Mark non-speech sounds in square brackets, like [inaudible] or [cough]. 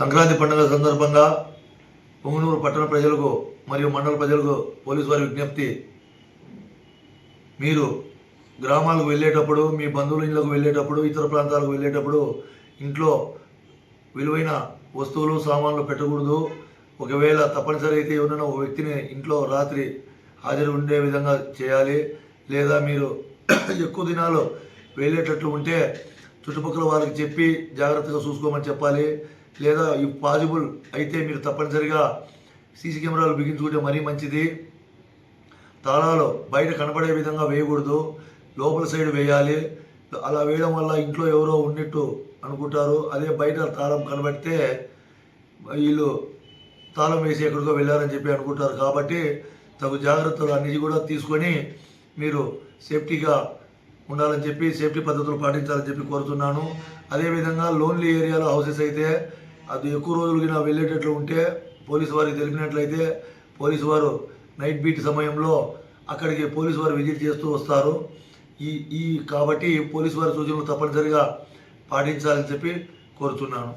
సంక్రాంతి పండుగ సందర్భంగా పొంగునూరు పట్టణ ప్రజలకు మరియు మండల ప్రజలకు పోలీసు వారి విజ్ఞప్తి. మీరు గ్రామాలకు వెళ్ళేటప్పుడు మీ బంధువుల ఇళ్ళకు వెళ్ళేటప్పుడు ఇతర ప్రాంతాలకు వెళ్ళేటప్పుడు ఇంట్లో విలువైన వస్తువులు సామాన్లు పెట్టకూడదు. ఒకవేళ తప్పనిసరి అయితే ఎవరైనా ఒక వ్యక్తిని ఇంట్లో రాత్రి హాజరు ఉండే విధంగా చేయాలి. లేదా మీరు [clears throat] ఎక్కువ దినాలు వెళ్ళేటట్లు ఉంటే చుట్టుపక్కల వాళ్ళకి చెప్పి జాగ్రత్తగా చూసుకోమని చెప్పాలి. లేదా ఇఫ్ పాసిబుల్ అయితే మీరు తప్పనిసరిగా సీసీ కెమెరాలు బిగించుకుంటే మరీ మంచిది. తాళాలు బయట కనబడే విధంగా వేయకూడదు. లోపల సైడ్ వేయాలి. అలా వేయడం వల్ల ఇంట్లో ఎవరో ఉన్నట్టు అనుకుంటారు. అదే బయట తాళం కనబడితే వీళ్ళు తాళం వేసి ఎక్కడికో వెళ్ళారని చెప్పి అనుకుంటారు. కాబట్టి తగు జాగ్రత్తలు అన్నిటి కూడా తీసుకొని మీరు సేఫ్టీగా ఉండాలని చెప్పి సేఫ్టీ పద్ధతులు పాటించాలని చెప్పి కోరుతున్నాను. అదేవిధంగా లోన్లీ ఏరియాలో హౌసెస్ అయితే అది ఎక్కువ రోజులు నా వెళ్ళేటట్లు ఉంటే పోలీసు వారికి తెలిపినట్లయితే పోలీసు వారు నైట్ బీట్ సమయంలో అక్కడికి పోలీసు వారు విజిట్ చేస్తూ వస్తారు. ఈ ఈ కాబట్టి పోలీసు వారి సూచనలు తప్పనిసరిగా పాటించాలని చెప్పి కోరుతున్నాను.